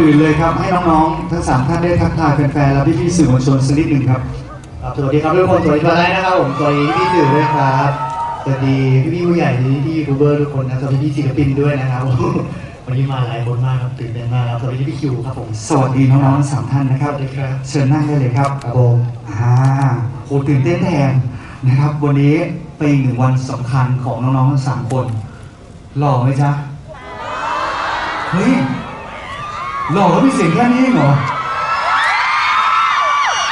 อื่นเลยครับ ให้น้องๆ ทั้งสามท่านได้ทักทายแฟนๆและพี่ๆสื่อมวลชนสักนิดหนึ่งครับครับสวัสดีครับทุกคนสวัสดีทุกท่านนะครับผมสวัสดีพี่ๆสื่อด้วยครับสวัสดีพี่ๆผู้ใหญ่พี่ๆยูทูบเบอร์ทุกคนนะสวัสดีพี่ๆศิลปินด้วยนะครับวันนี้มาหลายคนมากครับตื่นเต้นมากครับสวัสดีพี่คิวครับผมสวัสดีน้องๆทั้งสามท่านนะครับสวัสดีครับเชิญนั่งได้เลยครับครับผมอ่าโหตื่นเต้นแทนนะครับวันนี้เป็นอีกหนึ่งวันสำคัญของน้องๆทั้งสามคนหล่อไหมจ๊ะเฮ้ย หล่อแล้วมีเสียงแค่นี้เหรอ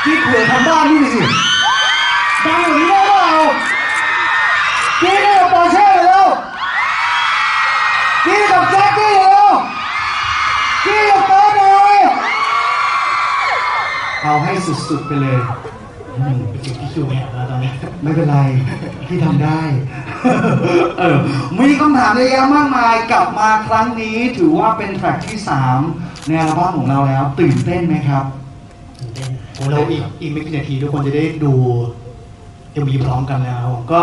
ที่เผื่อทำบ้านนี่สิดังอย่างนี้ได้เปล่าพี่นี่กับปอร์เช่เลยแล้วพี่กับแจ็คกี้เลยแล้วพี่กับเติร์ดเลยเอาให้สุดๆไปเลย อืมพี่คิวพี่คิวแหบแล้วตอนนี้ ไม่เป็นไร พี่ทำได้ เออมีคำถามเยอะแยะมากมายกลับมาครั้งนี้ ถือว่าเป็นแทร็กที่3ในอัลบั้มของเราแล้ว ตื่นเต้นไหมครับ ตื่นเต้นโอ้เราอีกอีกไม่กี่นาทีทุกคนจะได้ดูเอ็มวีพร้อมกันแล้วผมก็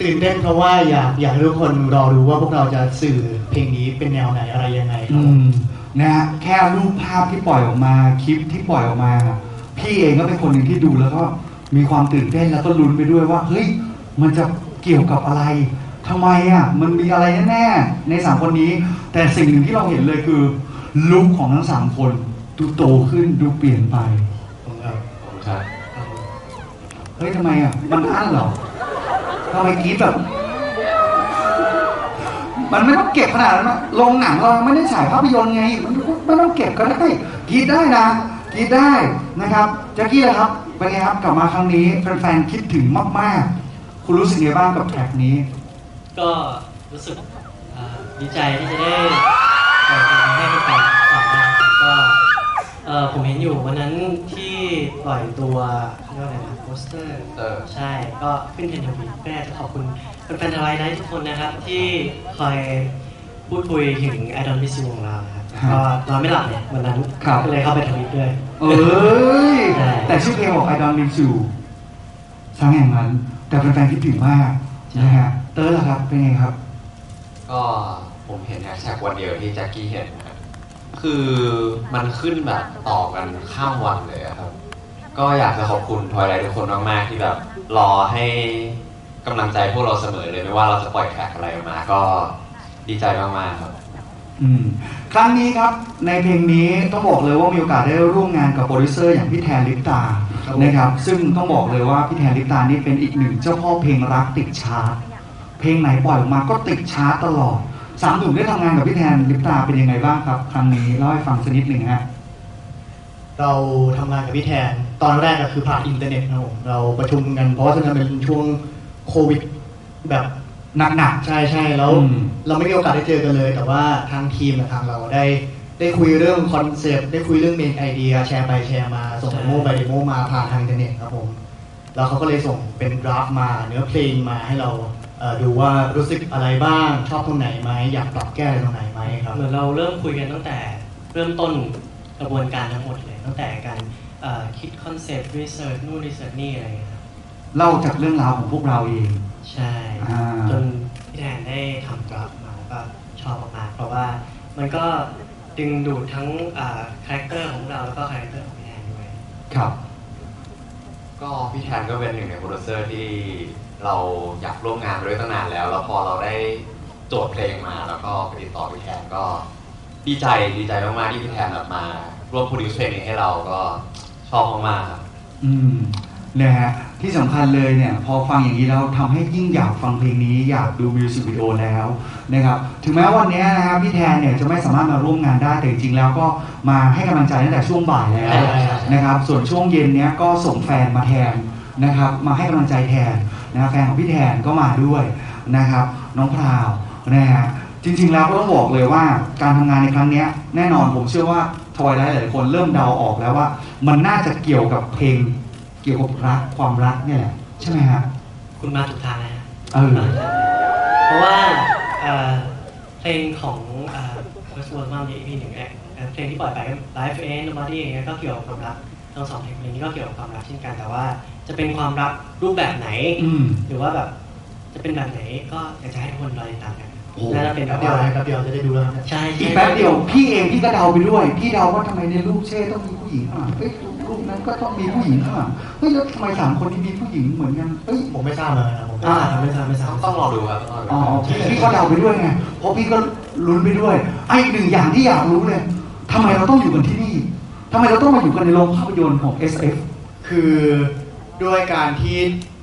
ตื่นเต้นเพราะว่าอยากอยากให้ทุกคนรอดูว่าพวกเราจะสื่อเพลงนี้เป็นแนวไหนอะไรยังไงครัอืบผมมนะฮะแค่รูปภาพที่ปล่อยออกมาคลิปที่ปล่อยออกมา พี่เองก็เป็นคนหนึ่งที่ดูแล้วก็มีความตื่นเต้นแล้วก็ลุ้นไปด้วยว่า เฮ้ย มันจะเกี่ยวกับอะไรทำไมอะ มันมีอะไรแน่ๆในสามคนนี้ แต่สิ่งหนึ่งที่เราเห็นเลยคือลุคของทั้งสามคนดูโตขึ้นดูเปลี่ยนไปผมครับครับครับผมเฮ้ยทำไมอะ มันอั้นเหรอทำไมกรีดแบบ มันไม่ต้องเก็บขนาดนั้นนะโรงหนังเราไม่ได้ฉายภาพยนตร์ไง มันไม่ต้องเก็บก็ได้กรีดได้นะ กรีดได้นะครับแจ็คกี้นะครับเป็นไงครับกลับมาครั้งนี้แฟนๆคิดถึงมาก ๆ คุณรู้สึกไงบ้างกับแทร็กนี้ ก็รู้สึกอ่าดีใจที่จะได้ปล่อยเพลงให้แฟนๆฟังนะครับก็เอ่อผมเห็นอยู่วันนั้นที่ปล่อยตัวเขาเรียกว่าอะไรนะโปสเตอร์ เออ ใช่ก็ขึ้นเทรนด์ทวิตก็อยากจะขอบคุณแฟนๆทวายไนท์ทุกคนนะครับ ที่คอย พูดคุยถึงไอดอลพิซูของเรานะครับครับก็นอนไม่หลับเนี่ยวันนั้นครับ ก็เลยเข้าไปทวิตด้วย เอ้ย ใช่ แต่ชื่อเพลงบอก I don't need you ช้างแห่งนั้น แต่แฟนๆคิดถึงมากนะฮะเติร์ดล่ะครับ เป็นไงครับ ก็ผมเห็นแฮชแท็กวันเดียวที่แจ็คกี้เห็นนะครับคือมันขึ้นแบบต่อกันข้ามวันเลยอะครับ ก็อยากจะขอบคุณทอยไลท์ทุกคนมากๆที่แบบรอให้กำลังใจพวกเราเสมอเลยไม่ว่าเราจะปล่อยแทร็กอะไรออกมา ก็ ดีใจมากๆครับ อืมครั้งนี้ครับในเพลงนี้ต้องบอกเลยว่ามีโอกาสได้ร่วมงานกับโปรดิวเซอร์อย่างพี่แทนลิปตาครับผม นะครับ ซึ่งต้องบอกเลยว่าพี่แทนลิปตานี่เป็นอีกหนึ่งเจ้าพ่อเพลงรักติดชาร์ตเพลงไหนปล่อยออกมาก็ติดชาร์ตตลอดสามหนุ่มได้ทำงานกับพี่แทนลิปตาเป็นยังไงบ้างครับครั้งนี้เล่าให้ฟังสักนิดหนึ่งฮะ เราทำงานกับพี่แทน ตอนแรกก็คือผ่านอินเทอร์เน็ตนะครับผมเราประชุมกันเพราะว่าช่วงนั้นเป็นช่วงโควิด แบบ หนักใช่ใช่แล้วอืมเราไม่มีโอกาสได้เจอกันเลย แต่ว่าทางทีมกับทางเราได้ได้คุยเรื่องคอนเซปต์ได้คุยเรื่องเมนไอเดียแชร์ไปแชร์มา ส่งเดโมไปเดโมมาผ่านทางอินเทอร์เน็ตครับผม แล้วเขาก็เลยส่งเป็นดราฟต์มาเนื้อเพลงมาให้เราเอ่อดูว่ารู้สึกอะไรบ้างชอบตรงไหนไหมอยากปรับแก้อะไรตรงไหนไหมครับเหมือนเราเริ่มคุยกันตั้งแต่เริ่มต้นกระบวนการทั้งหมดเลยตั้งแต่การเอ่อคิดคอนเซปต์รีเสิร์ชนู่นรีเสิร์ชนี่อะไรอย่างเงี้ยครับๆ เล่าจากเรื่องราวของพวกเราเอง ใช่อ่า จนพี่แทนได้ทำกราฟมาก็ชอบมากๆเพราะว่ามันก็ดึงดูดทั้งคาแรคเตอร์ของเราแล้วก็คาแรคเตอร์ของพี่แทนด้วย ครับ ก็พี่แทนก็เป็นหนึ่งในโปรดิวเซอร์ที่เราอยากร่วมงานมาด้วยตั้งนานแล้ว แล้วพอเราได้โจทย์เพลงมา แล้วก็ไปติดต่อพี่แทนก็ดีใจดีใจมากๆที่พี่แทนแบบมาร่วมโปรดิวซ์เพลงนี้ให้เราก็ชอบมากๆครับ อืมนะฮะ ที่สำคัญเลยเนี่ยพอฟังอย่างนี้แล้วทำให้ยิ่งอยากฟังเพลงนี้อยากดูมิวสิกวิดีโอแล้วนะครับถึงแม้วันนี้นะครับพี่แทนเนี่ยจะไม่สามารถมาร่วมงานได้แต่จริงๆแล้วก็มาให้กำลังใจตั้งแต่ช่วงบ่ายแล้วนะครับส่วนช่วงเย็นเนี้ยก็ส่งแฟนมาแทนนะครับมาให้กำลังใจแทนนะแฟนของพี่แทนก็มาด้วยนะครับน้องพราวนะฮะจริงๆแล้วก็ต้องบอกเลยว่าการทำงานในครั้งนี้แน่นอนผมเชื่อว่าทวายไลท์หลายคนเริ่มเดาออกแล้วว่า มันน่าจะเกี่ยวกับเพลง เกี่ยวกับรักความรักเนี่ยแหละใช่ไหมฮะคุณมาถูกทางนะฮะเออเพราะว่าเอ่อเพลงของเอ่อ First World Mom EP หนึ่งเนี่ยเอ่อเพลงที่ปล่อยไป Life Ain't Nobody อย่างเงี้ยก็เกี่ยวกับความรักทั้งสองเพลงเพลงนี้ก็เกี่ยวกับความรักเช่นกันแต่ว่า จะเป็นความรักรูปแบบไหนอืมหรือว่าแบบจะเป็นแบบไหนก็อยากจะให้ทุกคนรอติดตามกันโอ้น่าจะเป็นแบแป๊บบเดียวว่าแป๊บเดียวจะได้ดูแล้วเนี่ยใช่อีกใช่แป๊บเดียวพี่เองพี่ก็เดาไปด้วยพี่เดาว่าทำไมในรูปเช่ต้องมีผู้หญิงข้างหลังเฮ้ย รูปนั้นก็ต้องมีผู้หญิงข้างหลังเฮ้ยแล้วทำไมสามคนนี้มีผู้หญิงเหมือนกันเฮ้ย ผมไม่ทราบเลยนะผมอ่าไม่ทราบไม่ทราบต้ไม่องทราบต้องรอดูครับต้องรอดูอ๋อพี่พี่ก็เดาไปด้วยไงเพราะพี่ก็ลุ้นไปด้วยไอ้อีกหนึ่งอย่างที่อยากรู้เลยทำไมเราต้องอยู่กันที่นี่ทำไมเราต้องมาอยู่กันในโรงภาพยนตร์ของ SF คือด้วยการที่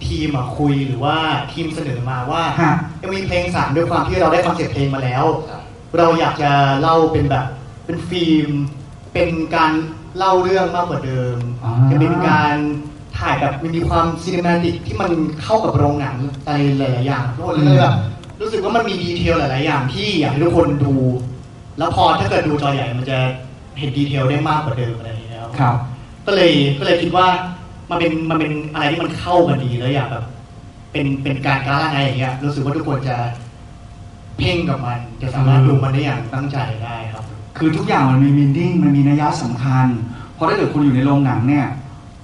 ทีมอะคุยหรือว่าทีมเสนอมาว่าฮะยังมีเพลงสามด้วยความที่เราได้คอนเซ็ปต์เพลงมาแล้วครับเราอยากจะเล่าเป็นแบบเป็นฟิล์ม เป็นการ เล่าเรื่องมากกว่าเดิมอ่า จะเป็นการถ่ายแบบมันมีความซีนิมาติกที่มันเข้ากับโรงหนังอะไรหลายๆอย่างทุกคนเลยแบบรู้สึกว่ามันมีดีเทลหลายๆอย่างที่อยากให้ทุกคนดู แล้วพอถ้าเกิดดูจอใหญ่มันจะเห็นดีเทลได้มากกว่าเดิมอะไรอย่างเงี้ยครับ ครับ ก็เลยก็เลยคิดว่ามันเป็นมันเป็นอะไรที่มันเข้ากันดีแล้วอยากแบบ เป็นเป็นการการอะไรอย่างเงี้ยรู้สึกว่าทุกคนจะเพ่งกับมัน จะสามารถอืมดูมันได้อย่างตั้งใจได้ครับ คือทุกอย่างมันมีมินดิ้งมันมีนัยยะสำคัญ เพราะถ้าเกิดคุณอยู่ในโรงหนังเนี่ย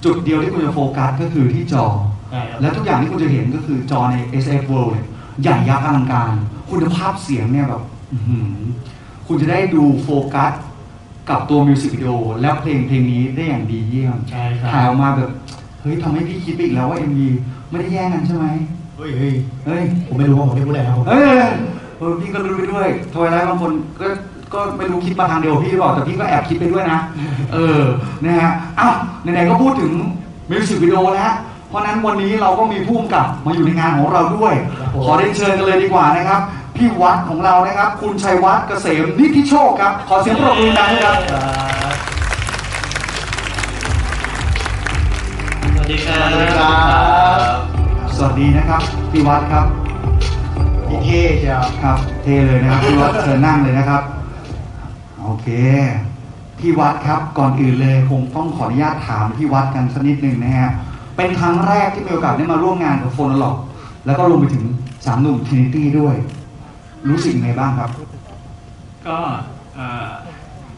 จุดเดียวที่คุณจะโฟกัสก็คือที่จอใช่ครับและทุกอย่างที่คุณจะเห็นก็คือจอใน SF World เนี่ยใหญ่ยักษ์อลังการ คุณภาพเสียงเนี่ยแบบอื้อหือคุณจะได้ดูโฟกัสกับตัวมิวสิกวิดีโอและเพลงเพลงนี้ได้อย่างดีเยี่ยมใช่ครับถ่ายออกมาแบบเฮ้ยทำให้พี่คิดไปอีกแล้วว่า MV ไม่ได้แย่งกันใช่ไหมเฮ้ยเฮ้ยเฮ้ยผมไม่รู้ว่าผมไม่พูดอะไรนะครับผมเออเออพี่ก็รู้ไปด้วยทวายไลท์บางคนก็ ก็ไม่รู้คิดมาทางเดียวกับพี่หรือเปล่าแต่พี่ก็แอบคิดไปด้วยนะ เออนะฮะอ้าวไหนๆก็พูดถึงมิวสิกวิดีโอแล้วเพราะฉะนั้นวันนี้เราก็มีผู้กำกับมาอยู่ในงานของเราด้วย ขอได้เชิญกันเลยดีกว่านะครับ พี่วัดของเรานะครับ คุณชัยวัฒน์เกษมนิธิโชคครับ ขอเสียงปรบมือดังด้วยครับสวัสดีครัสวัสดีครับบสวัสดีนะครับพี่วัดครับพี่เท่เชียวครับ เทเลยนะครับพี่วัดเชิญนั่งเลยนะครับ โอเค พี่วัดครับก่อนอื่นเลยคงต้องขออนุญาตถามพี่วัดกันสักนิดหนึ่งนะฮะเป็นครั้งแรกที่มีโอกาสได้มาร่วมงานกับโฟนล็อกแล้วก็รวมไปถึงสามหนุ่มทินิตี้ด้วย รู้สึกไงบ้างครับ ก็เอ่อ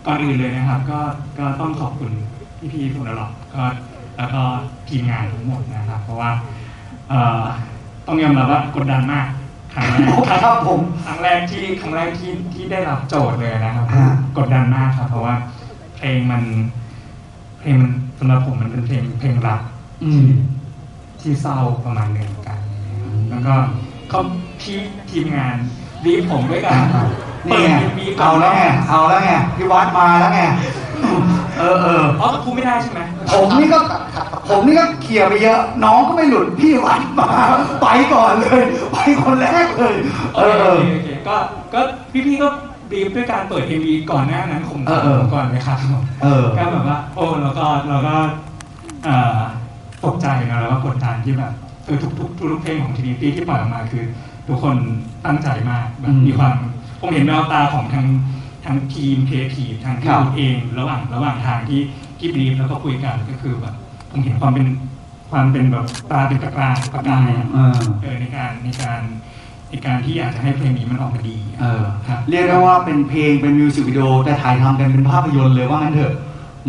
ก่อนอื่นเลยนะครับ ก็ก็ต้องขอบคุณพี่ๆทุกคนหรอกก็แล้วก็ทีมงานทั้งหมดนะครับ เพราะว่าเอ่อต้องยอมรับว่ากดดันมาก ครั้งแรกครับผมครั้งแรกที่ครั้งแรกที่ที่ได้รับโจทย์เลยนะครับฮะกดดันมากครับเพราะว่าเพลงมัน เพลงมันสำหรับผมมันเป็นเพลงเพลงรักอืม ที่เศร้าประมาณหนึ่งเหมือนกันแล้วก็เขาพี่ทีมงานรีบผมด้วยกันนี่ไงมีเอาแล้วไงเอาแล้วไงพี่วัดมาแล้วไงเออเออ อ๋อพูดไม่ได้ใช่ไหมผมนี่ก็ ผมนี่ก็เขี่ยร์ไปเยอะ น้องก็ไม่หลุดพี่วัดมา ไปก่อนเลย ไปคนแรกเลยโอเอเคอโอเคโอเคก็ก็พี่ๆก็รีบด้วยการเปิด MV ก่อนหน้านั้นผมเออเออ ก่อนเลยครับเออ ก็แบบว่า โอ้แล้วก็เราก็เอ่อตกใจนะแล้วก็กดดันที่แบบเออทุกทุกทุกเพลงของทีนีตี้ที่ปล่อยออกมาคือ ทุกคนตั้งใจมากแบอืบมมีความผมเห็นแววตาของทางทางทีมครีเอทีฟทางที่ครับดูเองระหว่างระหว่างทางที่ที่บีฟแล้วก็คุยกันก็คือแบบ ผมเห็นความเป็นความเป็นแบบตาเป็นตะกร้าประกายอะเออเออในการในการในการที่อยากจะให้เพลงนี้มันออกมาดีเออครับเรียกได้ว่าเป็นเพลงเป็นมิวสิกวิดีโอแต่ถ่ายทำกันเป็นภาพยนตร์เลยว่างั้นเถอะ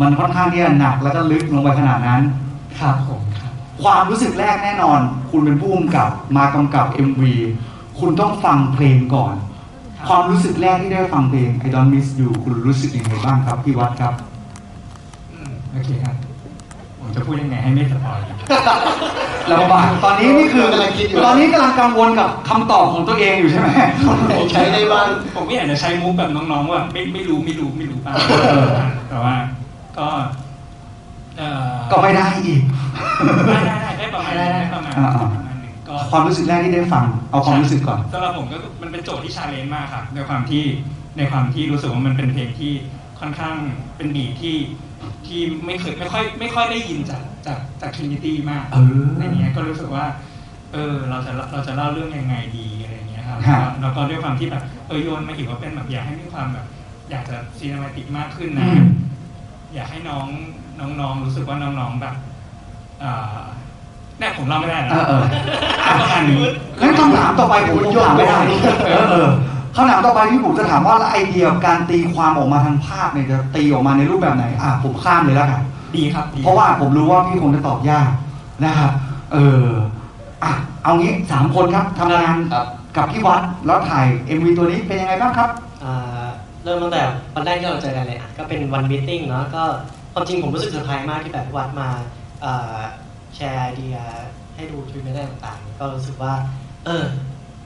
มันค่อนข้างที่จะหนักแล้วก็ลึกลงไปขนาดนั้น ครับผมครับ ความรู้สึกแรกแน่นอน คุณเป็นผู้กำกับมากำกับ MV คุณต้องฟังเพลงก่อนครับความรู้สึกแรกที่ได้ฟังเพลง I Don't Miss You คุณรู้สึกยังไงบ้างครับพี่วัดครับอืมโอเคครับ ผมจะพูดยังไงให้ไม่สปอยลำบากตอนนี้นี่คือกำลังคิดอยู่ ตอนนี้กำลังกังวลกับคำตอบของตัวเองอยู่ใช่ไหมใช้ได้บ้างผมไม่อยากจะใช้มุกแบบน้องๆว่าไม่ไม่รู้ไม่รู้ไม่รู้บ้างเออ แต่ว่าก็เอ่อก็ไม่ได้อีก ได้ได้ได้ได้ประมาณนั้นได้ประมาณอ่าปอ่าระมาณหนึ่งก็ ความรู้สึกแรกที่ได้ฟัง เอาความรู้สึกก่อน สำหรับผมก็มันเป็นโจทย์ที่ชาเลนจ์มากครับในความที่ในความที่รู้สึกว่ามันเป็นเพลงที่ค่อนข้างเป็นบีทที่ ที่ไม่เคยไม่ค่อยไม่ค่อยได้ยินจากจากจากทรินิตี้มากเออในเนี้ยก็รู้สึกว่า เออเราจะเราจะเล่าเรื่องยังไงดีอะไรอย่างเงี้ยครับฮะแล้วก็ด้วยความที่แบบเออโยนมาถึงว่าเป็นแบบอยากให้มีความแบบ อยากจะซีน e มาติกมากขึ้นอืนะมอยากให้น้องน้องๆรู้สึกว่าน้องๆแบบอ่าเนี่ยผมเล่าไม่ได้แล้วเออเออประมาณนี้งั้นคำถามต่อไปผมคงถามไม่ได้เออเออ คำถามต่อไปที่ผมจะถามว่าแล้วไอเดียการตีความออกมาทางภาพเนี่ยจะตีออกมาในรูปแบบไหนอะผมข้ามเลยแล้วกันดีครับดีเพราะว่าผมรู้ว่าพี่คงจะตอบยากนะครับเอออะเอางี้สามคนครับทำงานครับกับพี่วัดแล้วถ่าย MV ตัวนี้เป็นยังไงบ้างครับอ่าเริ่มตั้งแต่วันแรกที่เราเจอกันเลยอะก็เป็นวันม e ติ้งเนาะก็ความจริงผมรู้สึกเซอร์ไพรส์มากที่แบบพี่วัดมาอ่าแชร์ไอเดียให้ดูทวิตเมนต์ต่างๆ ก็รู้สึกว่า เออ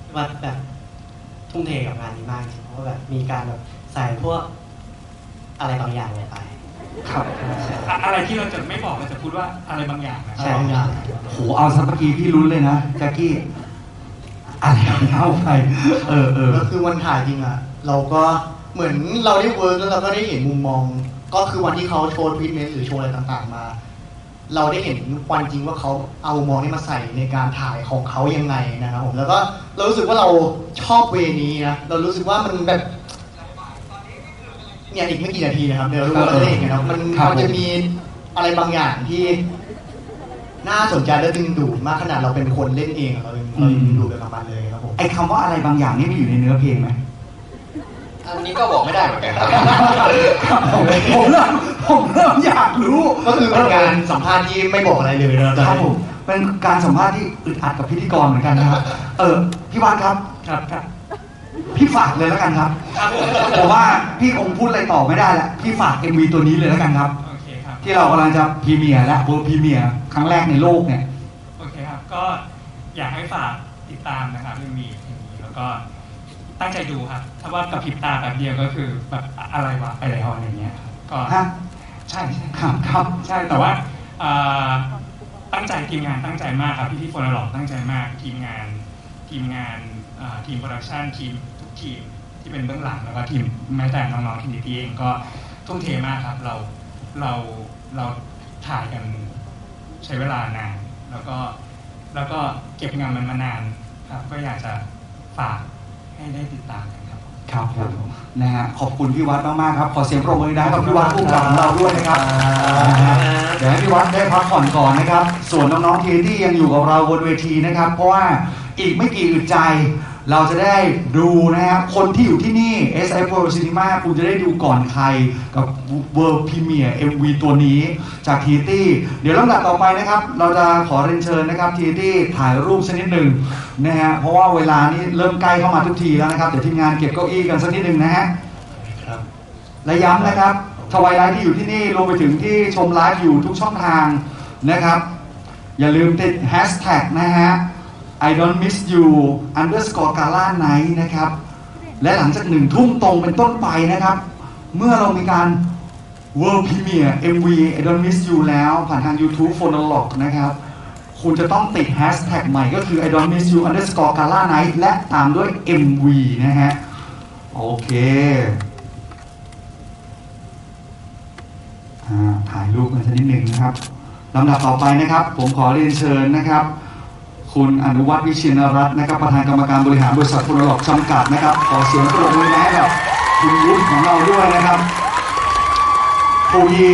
พี่วัดแบบ ทุ่มเทกับงานนี้มากจริงเพราะว่าแบบมีการแบบใส่พวกอะไรบางอย่างลงไป ครับอะอะไรที่เราจะไม่บอกเราจะพูดว่าอะไรบางอย่างนะ ใช่ครับโหเอาสักเมื่อกี้พี่ลุ้นเลยนะแจ็คกี้อะไรเอาไปเออเออก็คือวันถ่ายจริงอะเราก็เหมือนเราได้เวิร์กแล้วเราก็ได้เห็นมุมมอง ก็คือวันที่เขาโชว์ทวิตเมนต์หรือโชว์อะไรต่างๆมา เราได้เห็นวันจริงว่าเขาเอามุมมองนี้มาใส่ในการถ่ายของเขายังไงนะครับผมแล้วก็เรารู้สึกว่าเราชอบเวนี้นะเรารู้สึกว่ามันแบบเนี่ยอีกไม่กี่นาทีนะครับเดี๋ยวเราจะได้เห็นนะครับมันครับมันจะมีอะไรบางอย่างที่น่าสนใจและดึงดูดมากขนาดเราเป็นคนเล่นเองเรายังเรายังดึงดูดไปกับมันเลยครับผมไอ้คำว่าอะไรบางอย่างนี่มีอยู่ในเนื้อเพลงไหมอันนี้ก็บอกไม่ได้เหมือนกันครับครับผมผมเริ่ม ผมเริ่มอยากรู้ก็คือเป็นการสัมภาษณ์ที่ไม่บอกอะไรเลยนะครับผมเป็นการสัมภาษณ์ที่อึดอัดกับพิธีกรเหมือนกันนะครับ เออพี่วัดครับ ครับครับพี่ฝากเลยแล้วกันครับครับผมผมว่าพี่คงพูดอะไรต่อไม่ได้แล้วพี่ฝาก MV ตัวนี้เลยแล้วกันครับ โอเคครับ ที่เรากำลังจะพรีเมียร์และเวิร์พรีเมียร์ครั้งแรกในโลกเนี่ย โอเคครับ ก็อยากให้ฝากติดตามนะครับเรื่องมีเพลงนี้แล้วก็ตั้งใจดูครับ ถ้าว่ากับพริบตาแบบเดียวก็คือแบบอะไรวะไปแล้วอะไรเงี้ยครับก็ฮะ ใช่ใช่ครับครับใช่แต่ว่าเอ่อตั้งใจทีมงานตั้งใจมากครับพี่พี่ๆโฟนหลอกตั้งใจมากทีมงานทีมงานเอ่อทีมโปรดักชันทีมทุกทีมที่เป็นเบื้องหลังแล้วก็ทีมแม้แต่น้องๆทีมดีเองก็ทุ่มเทมากครับเราเราเราถ่ายกันใช้เวลานาน แล้วก็แล้วก็เก็บงานมันมานานครับก็อยากจะฝากให้ได้ติดตามกันครับ ครับผมนะฮะขอบคุณพี่วัดมากๆครับขอเสียงปรบมือดังกับพี่วัดผู้กำกับของเราด้วยนะครับนะฮะเดี๋ยวให้พี่วัดได้พักผ่อนก่อนนะครับ ส่วนน้องๆทีที่ยังอยู่กับเราบนเวทีนะครับ เพราะว่าอีกไม่กี่อึดใจ เราจะได้ดูนะฮะคนที่อยู่ที่นี่ SF World Cinema คุณจะได้ดูก่อนใครกับ World Premiere MV ตัวนี้จากทีตี้เดี๋ยวลำดับต่อไปนะครับ เราจะขอเรียนเชิญนะครับทีตี้ถ่ายรูปสักนิดหนึ่งนะฮะเพราะว่าเวลานี้เริ่มใกล้เข้ามาทุกทีแล้วนะครับ เดี๋ยวทีมงานเก็บเก้าอี้กันสักนิดหนึ่งนะฮะครับและย้ำนะครับทวายไลท์ที่อยู่ที่นี่รวมไปถึงที่ชมไลฟ์อยู่ทุกช่องทางนะครับ อย่าลืมติดแฮชแท็กนะฮะ I don't miss you underscore gala night นะครับ และหลังจากหนึ่งทุ่มตรงเป็นต้นไปนะครับ เมื่อเรามีการ World Premiere MV I don't miss you แล้ว ผ่านทาง YouTube p h o n o l o g นะครับ คุณจะต้องติดแฮชแท็กใหม่ก็คือ I don't miss you underscore gala night และตามด้วย MV นะฮะ โอเคอถ่ายรูปกันสักนิดหนึ่งนะครับลำดับต่อไปนะครับ ผมขอเรียนเชิญนะครับ คุณอนุวัฒน์วิเชียนรัตน์นะครับประธานกรรมการบริหารบริษัทคุณหลอกจำกัดนะครับขอเสียงปรบมือให้กับคุณวุฒิของเราด้วยนะครับผู้ที่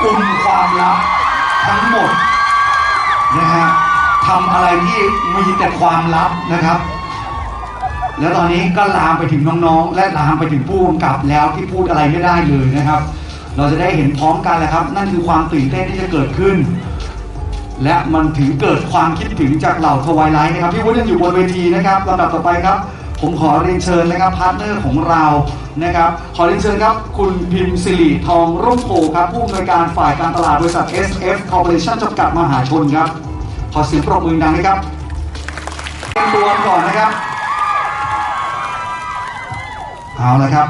กลุ่มความลับทั้งหมดนะฮะทำอะไรที่มีแต่ความลับนะครับ แล้วตอนนี้ก็ลามไปถึงน้องๆ และลามไปถึงผู้กำกับแล้วที่พูดอะไรไม่ได้เลยนะครับ เราจะได้เห็นพร้อมกันแหละครับ นั่นคือความตื่นเต้นที่จะเกิดขึ้น และมันถึงเกิดความคิดถึงจากเหล่าทวายไลท์นะครับพี่วุฒิยังอยู่บนเวทีนะครับลำดับต่อไปครับ ผมขอเรียนเชิญนะครับพาร์ทเนอร์ของเรานะครับ ขอเรียนเชิญครับ คุณพิมพ์สิริทองร่มโพครับผู้อำนวยการฝ่ายการตลาดบริษัท SF Corporation จำกัดมหาชนครับ ขอเสียงปรบมือดังนะครับเตัวก่อนนะครับ เอาละครับ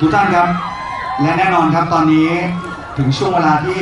ทุกท่านครับ และแน่นอนครับตอนนี้ถึงช่วงเวลาที่